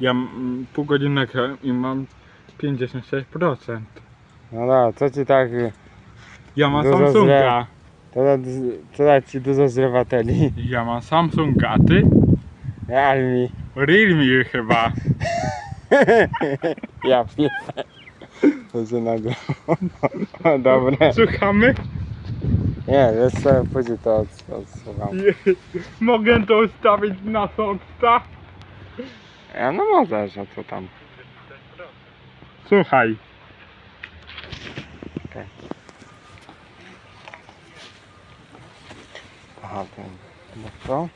Ja mm, pół godziny nagrałem i mam 56%. No dobra, co ci tak... y, Ja mam Dużo Samsunga. To da, to da ci dużo zrywateli. Ja mam Samsunga, a ty? Realme. Realme chyba. Ja pierdolę. To się nagle. Dobre. Słuchamy? Nie, wiesz co, później to od- odsłucham. Mogę to ustawić na soksa? Ja no możesz, a co tam? Słuchaj. Aha, ten. No co?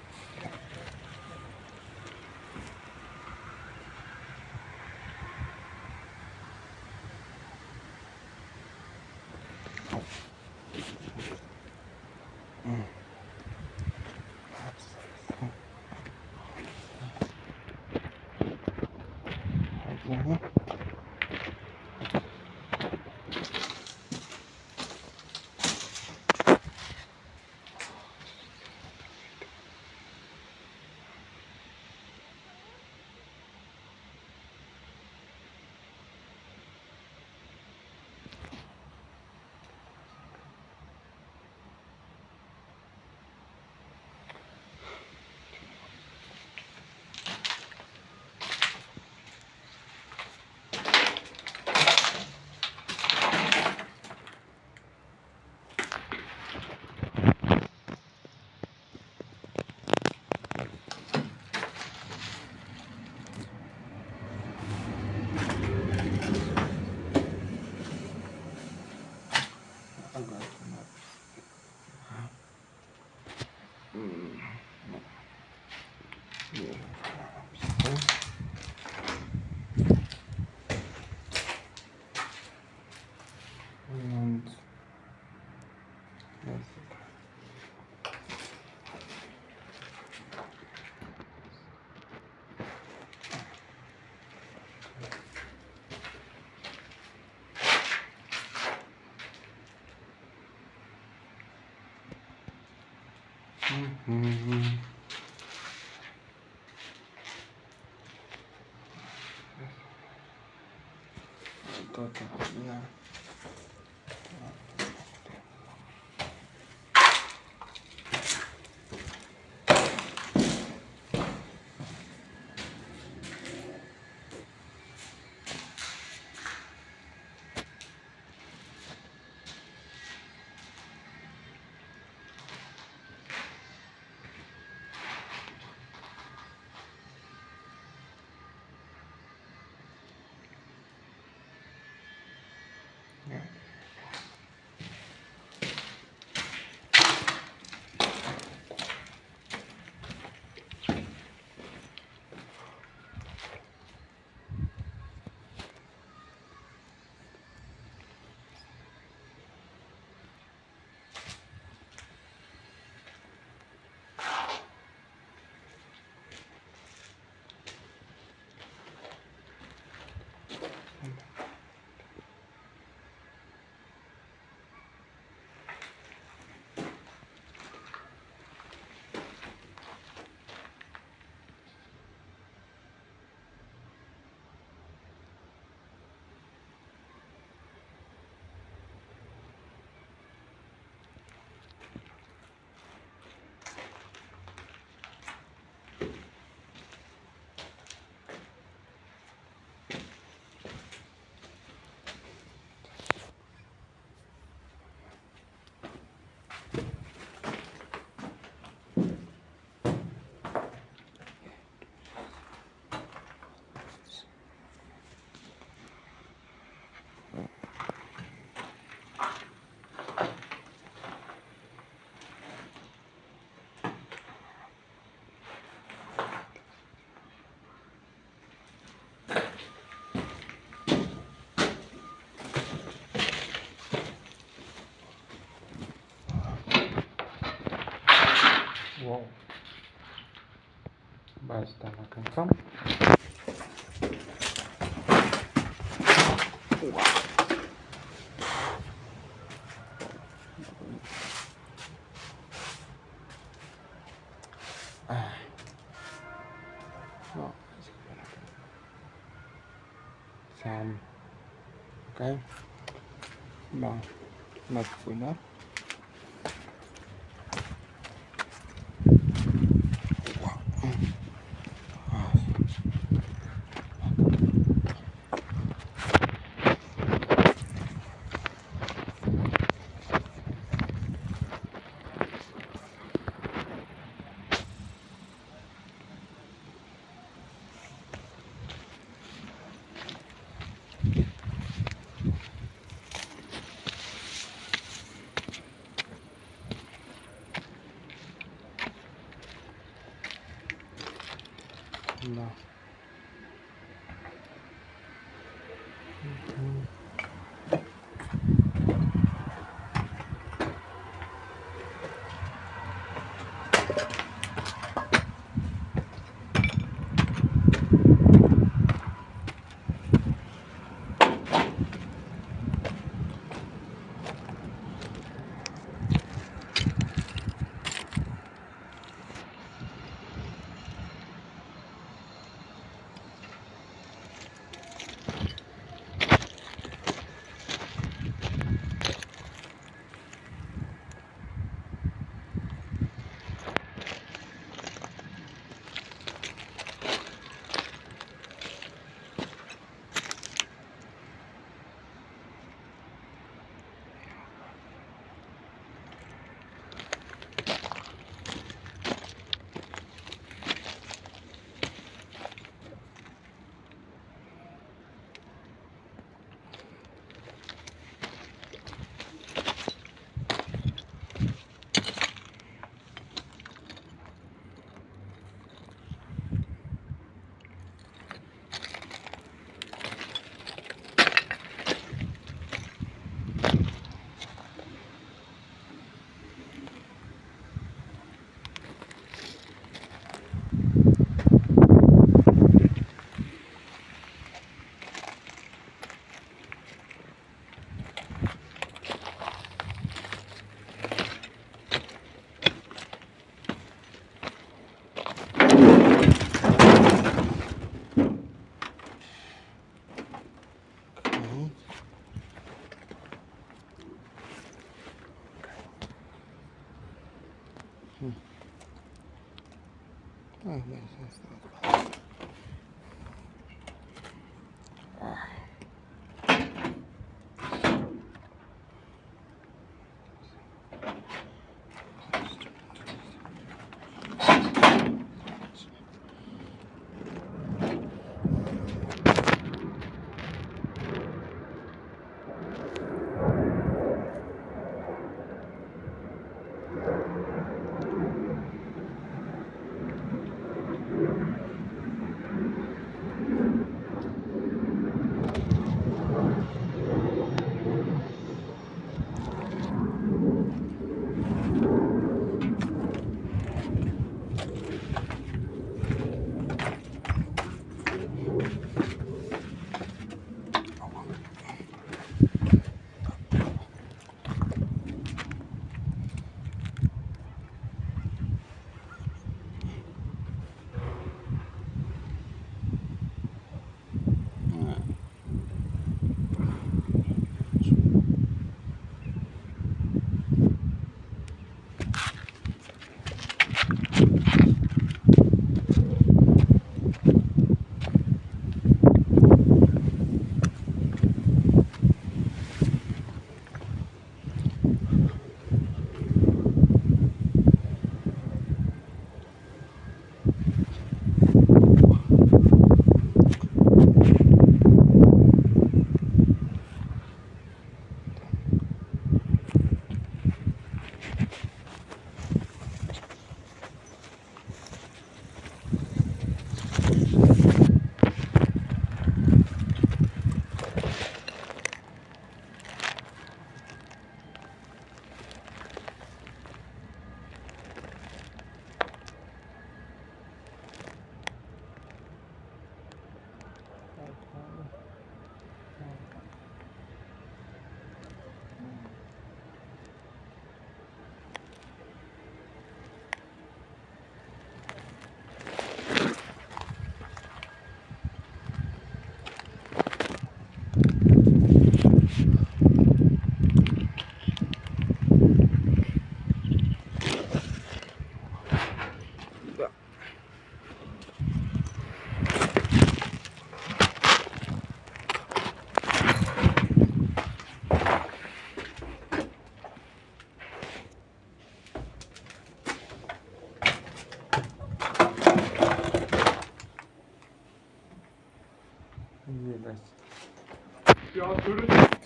Mhm. To, to, no. Wow. Basta nakręcam. No. Sam. Okej. Chyba na wpłynę. No. Będzie jest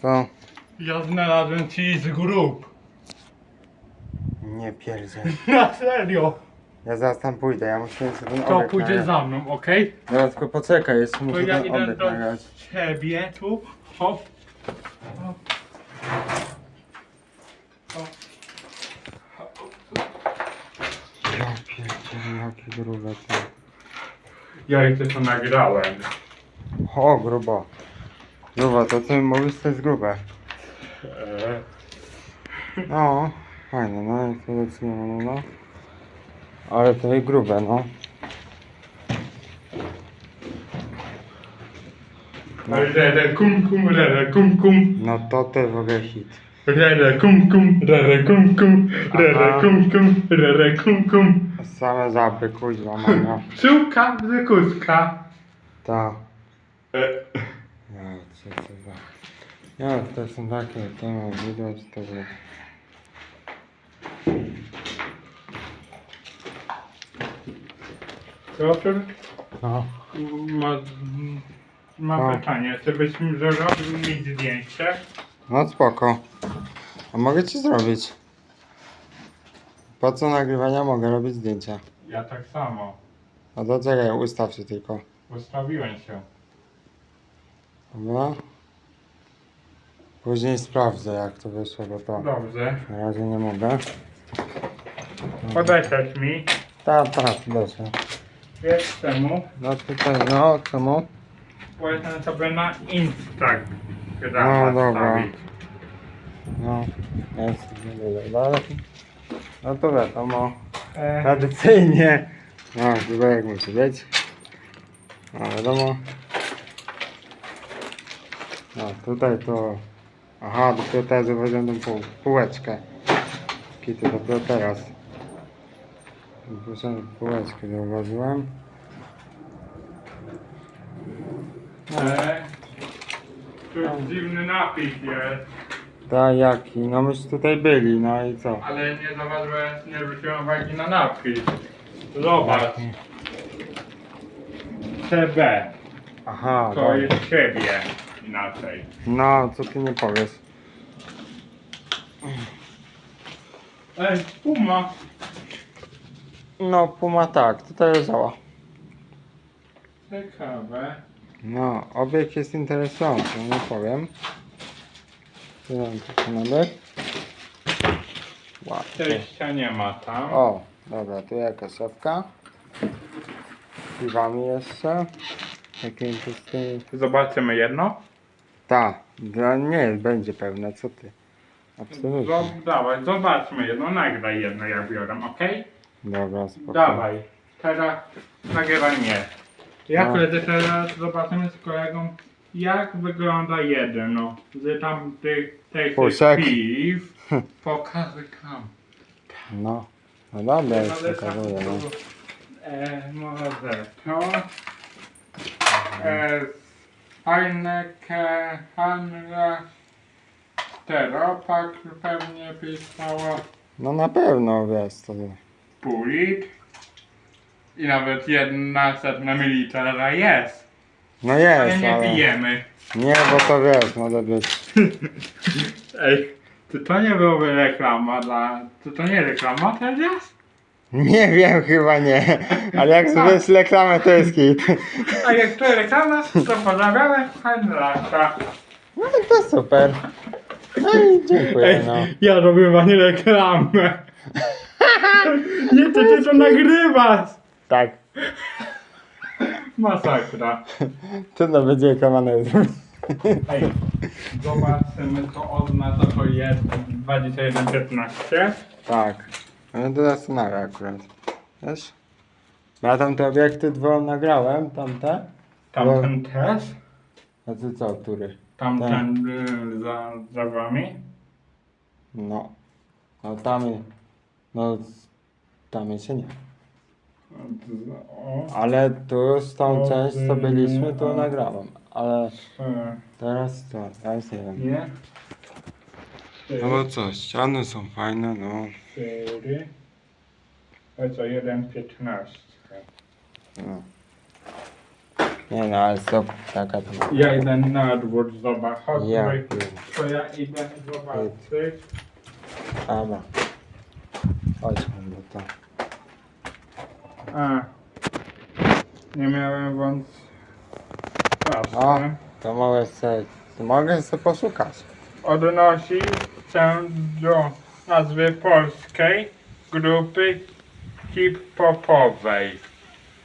Co? ja znalazłem ci z grup. Nie pierdziel. Na serio. Ja zaraz tam pójdę, ja muszę sobie ten To obiekt pójdzie nagrać. za mną, okej? Dobra, tylko poczekaj, jeszcze To muszę ja ten idę obiekt do nagrać. ciebie tu. Hop. Hop. Hop. Ja pierdziel, jakie grube to. Ja jeszcze to nagrałem. O, grubo. Grubo, to ty mówisz, to jest grube. No, fajne, no jak to decydujemy, no. Ale to jest grube, no. No, Rere kum kum, rere kum kum. no to ty w ogóle hit. Rere kum kum, rere kum kum, rere Aha. kum kum, rere kum kum. Same żaby, kuźwa, mama. Pszczółka, bzykuska. Ta. E, Ja, co to za... Ja, to są takie tematy, widać to, że... Piotr, No. ma, mam No. pytanie. Czy byśmy zrobili mi zdjęcie? No spoko. A mogę ci zrobić. Po co nagrywania mogę robić zdjęcia? Ja tak samo. A to czekaj, ustaw się tylko. Ustawiłem się. Dobra? Później sprawdzę jak to wyszło, bo to Dobrze. na razie nie mogę. Podeszłeś mi. Ta, ta, proszę. Wiesz czemu? No tutaj, no, czemu? Polecam sobie na Instagram No, dobra. No, jest, dalej. No to wiadomo, E, tradycyjnie. No, chyba jak musi być. No, wiadomo. No, tutaj to... Aha, teraz zauważyłem tą pół, półeczkę. Kity, dopiero teraz. Dopiero półeczkę zauważyłem. e, tu jest dziwny napis jest, Ta jaki? No myśmy tutaj byli, no i co? ale nie zauważyłem, nie zwróciłem uwagi na napis. Zobacz. CB. Aha, To dobra. jest ciebie. Inaczej. No, co ty nie powiesz? Ej, Puma. No, Puma tak, tutaj leżała. Ciekawe. No, obiekt jest interesujący, nie powiem. Tu. Ładnie. Przejścia nie ma tam. O, dobra, tu jakaś szafka. Piwami jeszcze. Takie pustyni. Zobaczymy jedno. Ta, dla nie będzie pełna, co ty? Absolutnie. Zob- Dawaj, zobaczmy jedno, nagraj jedno jak biorę, okej? Dobra, spoko. Dawaj. Teraz nagrywaj mnie. Jak No. lecę teraz zobaczymy z kolegą jak wygląda jedno z tamtych tych Puszek. piw. Pokażę kam. No, no dobra, już pokazuję, no. E, może to. E, ke, handla. Steropak pewnie pisało. No na pewno, wiesz, to... Pół lit. I nawet jedna setna mililitra jest. No Ale jest, nie ale... pijemy. Nie, bo to wiesz, może być... Ej, czy to nie byłoby reklama dla... Czy to nie reklama teraz? Nie wiem, chyba nie. Ale jak zrobisz reklamę, to jest hit. A jak to reklama, to pozdrawiamy handlarza. No to super. No i dziękuję, no. ja robię wam reklamę. nie, ty, ty to nagrywasz. Tak. Masakra. Trudno będzie reklamanę zrobić. Ej, zobaczymy co oznacza to jest 2115. Tak. No to zastanawia akurat. Wiesz? Ja tam te obiekty dwa nagrałem, tamte. Tamten też? A ty co, który? Tamten y, za, za wami? No. No tam, no tam jeszcze nie. Ale tu już tą O, część, co byliśmy, to nagrałem. Ale teraz co? Teraz nie wiem. nie? No bo co, ściany są fajne, no. Cztery. A co, jeden piętnaście. no. Nie no, ale stop, taka to. Ja idę na dwór, zobacz. Chodź, Ja wiem. to ja idę zobaczyć. Dobra. Chodźmy do to. A. Nie miałem wąt... O, to mogę sobie, mogę sobie poszukać. Odnosi się do nazwy polskiej grupy hip-hopowej.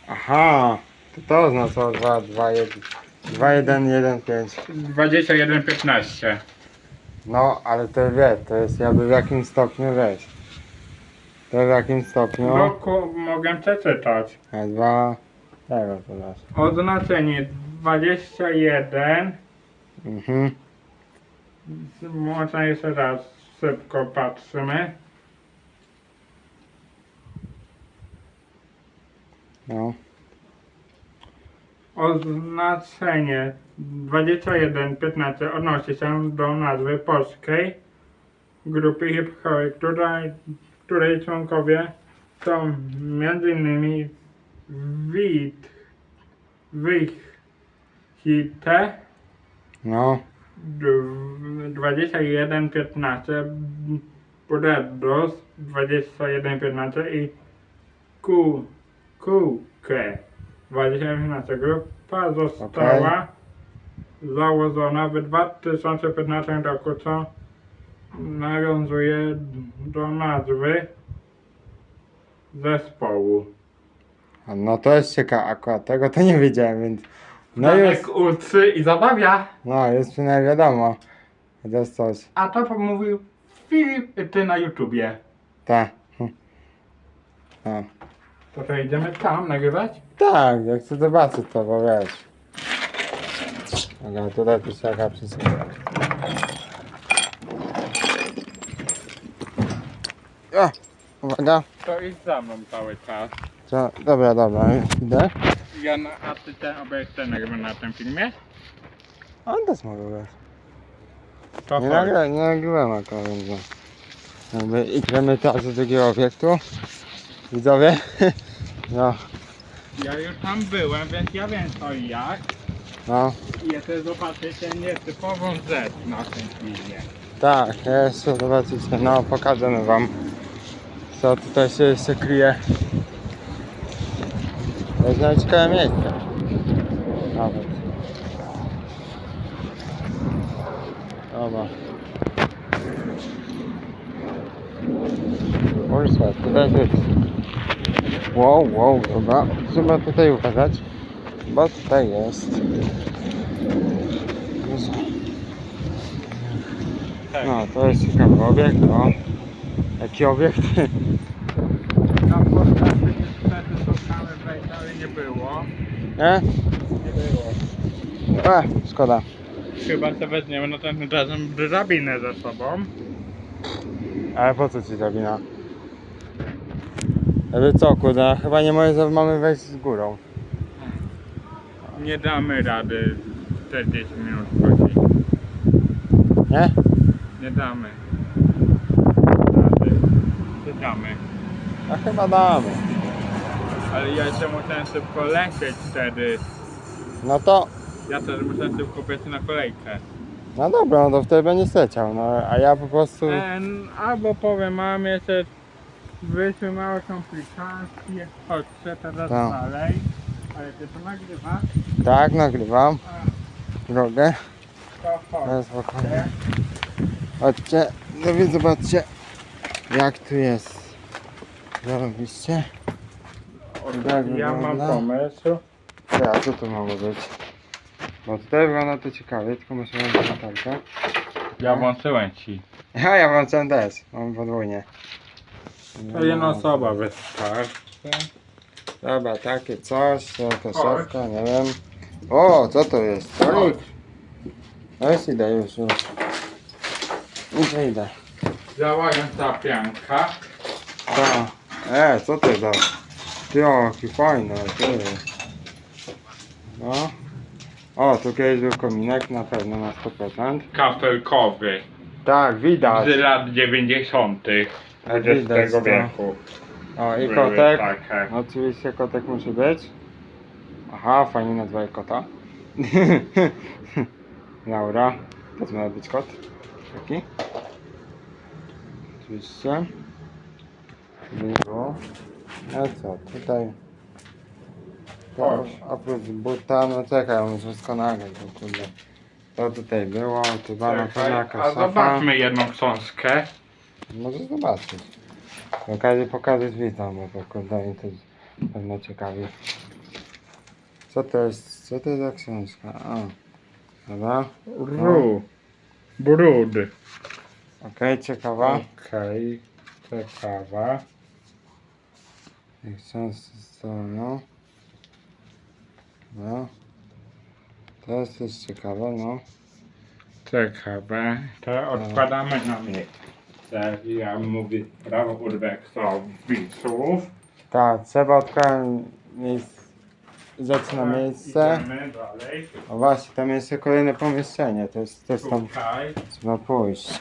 Aha, to to oznacza 2, 2, 1, 2, 1, 1, 5. 21.15. No, ale to wie, to jest jakby w jakim stopniu weź. To w jakim stopniu? No, ku, mogę przeczytać. A dwa, tego to dasz. Oznaczenie 21. Mhm. Można jeszcze raz szybko patrzymy. No. Oznaczenie 21.15 odnosi się do nazwy polskiej grupy hip-hopowej, której, której członkowie są m.in. Wit, Wichite, No. 21.15, Budedos 21.15 i Ku, Kuke 21.15. Grupa została założona w 2015 roku, co nawiązuje do nazwy zespołu. No to jest ciekawe, akurat tego to nie wiedziałem, więc... No jest, uczy i zabawia. no jest przynajmniej wiadomo. To jest coś. A to pomówił Filip, ty na YouTubie. Tak. Hm. No. To to idziemy tam nagrywać? Tak, jak chcę zobaczyć to, bo wiesz. Dobra, tutaj tu trzeba przesunąć. O, uwaga. To idź za mną cały czas. Dobra, dobra, już idę. Ja na, a ty ten nagrywam na tym filmie? On też mogę być. To Nie, chodź. nagra, nie nagrywam akurat, no. Jakby idziemy teraz do drugiego obiektu. Widzowie. No, Ja już tam byłem, więc ja wiem co i jak. no. I jeszcze zobaczycie nietypową rzecz na tym filmie. Tak, jeszcze zobaczycie, no pokażemy wam co tutaj się jeszcze kryje. To jest nawet ciekawe miejsce. Nawet. Dobra. Kurczę, tutaj jest. Wow, wow, dobra. Trzeba tutaj uważać, bo tutaj jest. Tak. No, to jest ciekawy obiekt, no. Jaki obiekt? Na podstawie niestety szukamy wejść, ale nie było. Nie? Nie było. E, szkoda. Chyba sobie weźmiemy następnym razem drabinę ze sobą. Ale po co ci drabina? Ale co, kurde, chyba nie może mamy wejść z górą. Nie damy rady 40 minut chodzić. Nie? Nie damy. Rady. Nie damy. A chyba damy. Ale ja jeszcze musiałem szybko lecieć wtedy. No to, Ja też muszę szybko być na kolejkę. no dobra, no to wtedy będzie leciał, no a ja po prostu... E, albo powiem, mam jeszcze wyszły małe komplikacje. Chodźcie teraz Tak. dalej. Ale ty to nagrywasz? Tak, nagrywam drogę. To chodź. Spokojnie. Chodźcie, no wy zobaczcie jak tu jest. Zarobiście. Tak Ja mam wygląda. pomysł. Ja, co tu mogło być? Bo tutaj wygląda to ciekawie, tylko muszę mieć latarkę. Ja włączyłem ci. Ja, ja włączam też, mam podwójnie. To jedna osoba wystarczy. Dobra, takie coś, jaka szafka, nie wiem. O, co to jest? Stolik? No już idę, już, już. Idę, idę. Działająca pianka. Ta. E, co to za? Ty, o, jaki fajny, ty. No. O, tu kiedyś był kominek, na pewno na 100%. Kafelkowy. Tak, widać. Z lat 90. Widać XX to. wieku. O, i były kotek. Takie. Oczywiście kotek musi być. Aha, fajnie nazwałeś kota. Laura. To ma być kot. Taki. Oczywiście. Żeby nie było. No co, tutaj. To Chodź. oprócz buta, no czekaj, muszę wszystko nagrać, bo kurde. To tutaj było, tu była na pewno Czekaj, jakaś a szafa. zobaczmy jedną książkę. Może zobaczyć. Przy okazji pokażę witam, bo to kurde mnie to pewno ciekawi. Co to jest? Co to jest za książka? A. Dobra. Ru. Brud. Okej, ciekawa. Okej. Ciekawa. Jak książka no. No. To jest też ciekawe, no. Ciekawe. To odkładamy na miejsce. Ja mówię prawo urbexowiców. Tak, trzeba odkładać miejsce. Rzecz na miejsce. Idziemy dalej. O właśnie, tam jest kolejne pomieszczenie, to jest też tam trzeba pójść.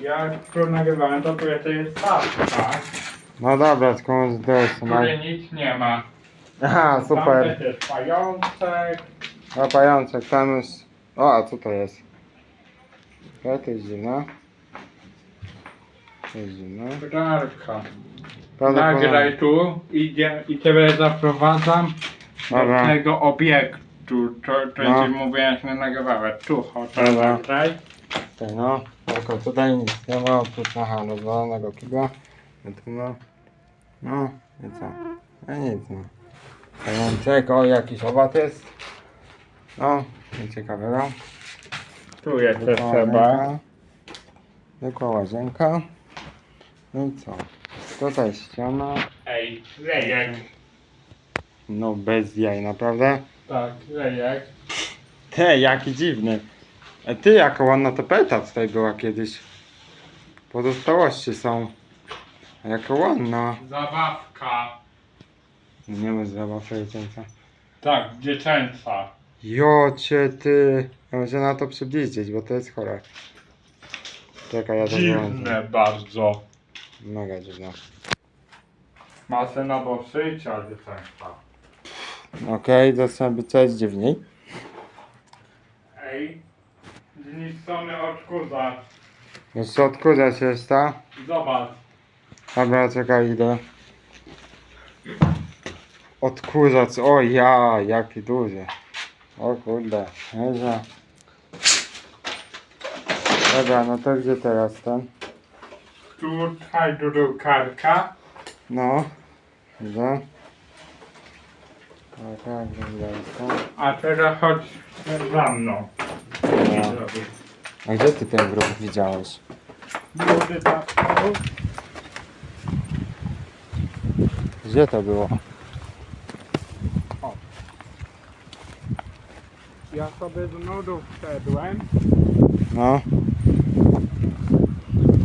Ja tu nagrywałem, to tu jest stawka, No dobra, tylko może to jest której nic nie ma. Aha, Tam super. też jest pajączek. Łapającek, tam jest... O, a co to jest? To, to jest dziwne. To jest dziwne. Brarka. Prawdopodobnie- Nagraj tu idzie, i ciebie zaprowadzam Dobra. do tego obiektu. To, to No. ci mówiłem, że nagrywałem. Tu chodź, Dobra. nagraj. No, tylko tutaj nic nie ma, oprócz aha, rozwalonego kibla. No no. I co? No nic no. Pajączek, o jakiś owad jest. No, nic ciekawego. Tu jeszcze Zwykła trzeba. Zwykła łazienka. No i co? Tutaj ściana. Ej, lejek. No bez jaj, naprawdę. Tak, lejek. Te, jaki dziwny. A ty, jaka ładna tapeta tutaj była kiedyś. Pozostałości są. A jaka ładna. Zabawka. Nie ma zabawy dziecięca. Tak, dziecięca. Jocie ty. Ja muszę na to przybliżyć, bo to jest chore. Czekaj, ja to. Dziwne bardzo. Mega dziwne. Masę do szycia dziecięca. Okej, to trzeba być coś dziwniej. Ej, zniszczony odkurzacz. Jeszcze odkurzać jest ta. Zobacz. Dobra, czekaj, idę. Odkurzacz, o ja, jaki duży. O kurde, nieźle. Dobra, no to gdzie teraz ten? Tutaj drukarka. No, widzę. Tak, tak. A teraz chodź za mną. No. A gdzie ty ten grób widziałeś? Młody tatko. Gdzie to było? Ja sobie z nudów wszedłem. No.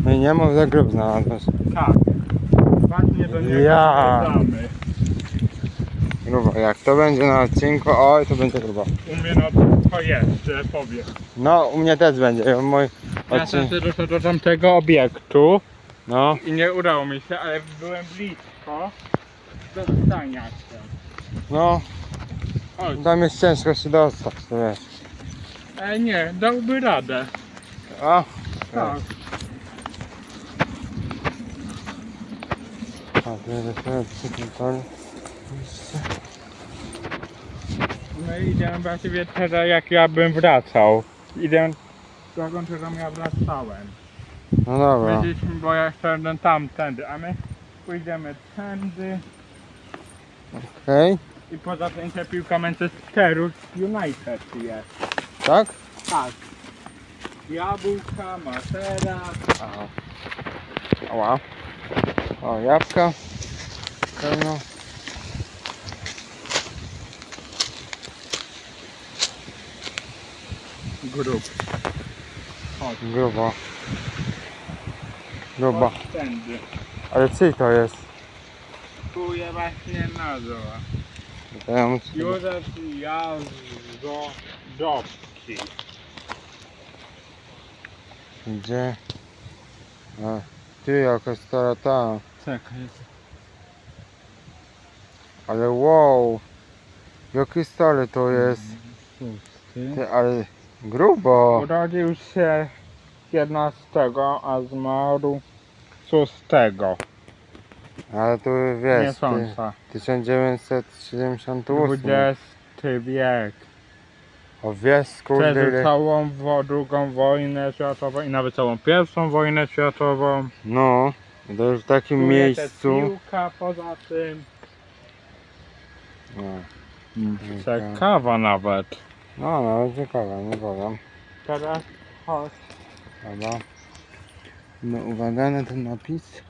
No i nie mów, że grób znalazłeś. Tak. Właśnie do niego Ja. wracamy. Grubo, jak to będzie na odcinku, oj, to będzie grubo. U mnie no jeszcze powiem. No, u mnie też będzie, mój Ja odcinek. się doszedłem do tamtego obiektu No, i nie udało mi się, ale byłem blisko dostania się. no, Chodź. tam jest ciężko się dostać, to wiesz. E, nie, dałby radę. O, Tak. a, bierę sobie przykręcony. No i idziemy właściwie teraz jak ja bym wracał. Idę drogą, którą ja wracałem. No dobra, Powiedzieliśmy, bo ja szedłem tamtędy, a my pójdziemy tędy okej, i poza tym ta piłka Manchesteru United jest. tak? Tak. Jabłka, matera. Aha. Ała. O, jabłka. Pełno. Grup. Chodź, Grubo. Grubo. chodź tędy. Ale czyj to jest? Tu jest właśnie nazwa. Ja muszę... Józef Jazdowski. Gdzie? A, ty jakaś stara ta. Czekaj. Ale wow. Jaki stary to jest. Pusty. Ty, ale grubo. Urodził się 11, a zmarł 6. Ale tu wiesz, ty, miesiąca. 1978. 20 wiek. O wiesz, kurde, Przeżył ile... całą wo- drugą wojnę światową i nawet całą pierwszą wojnę światową. No, to już w takim jest miejscu. piłka poza tym. No, Ciekawa nawet. No, no ciekawe, nie powiem. Teraz chodź. Dobra. No uwaga na ten napis.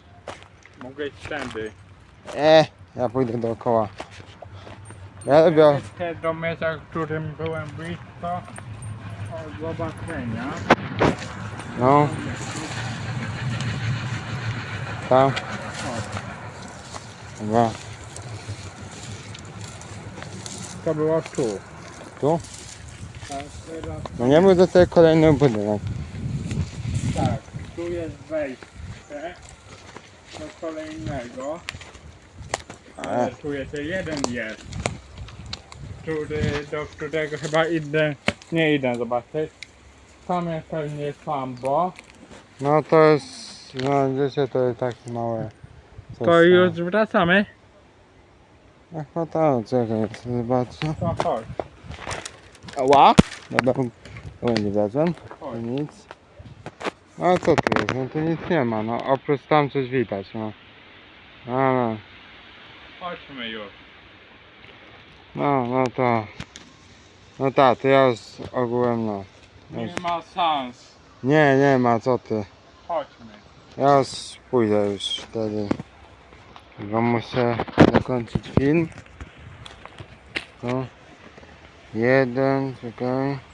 Mogę iść tędy. E, ja pójdę dookoła. Ja lubię. Te do miejsca, w którym byłem blisko. O zobaczenia. No. Tam. Dobra. To było tu. Tu? Tak, No nie był do tego kolejny budynek. tak, tu jest wejście do kolejnego. Ale tu jeszcze jeden jest. Który, do którego chyba idę. Nie idę zobaczyć. Tam jest pewnie sambo. No to jest. No wiecie to jest takie małe. coś To tam. już wracamy. Ach, no to czekaj, zobaczę. To chodź. Ała! Dobra, będzie wracam. To chodź. nic. A co tu jest? No tu nic nie ma, no oprócz tam coś widać, no. A, no. Chodźmy już. No, no to. No tak, to ja już ogółem no. Nie ma sens. Nie, nie ma, co ty. Chodźmy. Ja już pójdę już wtedy. Bo muszę zakończyć film. To jeden, czekaj.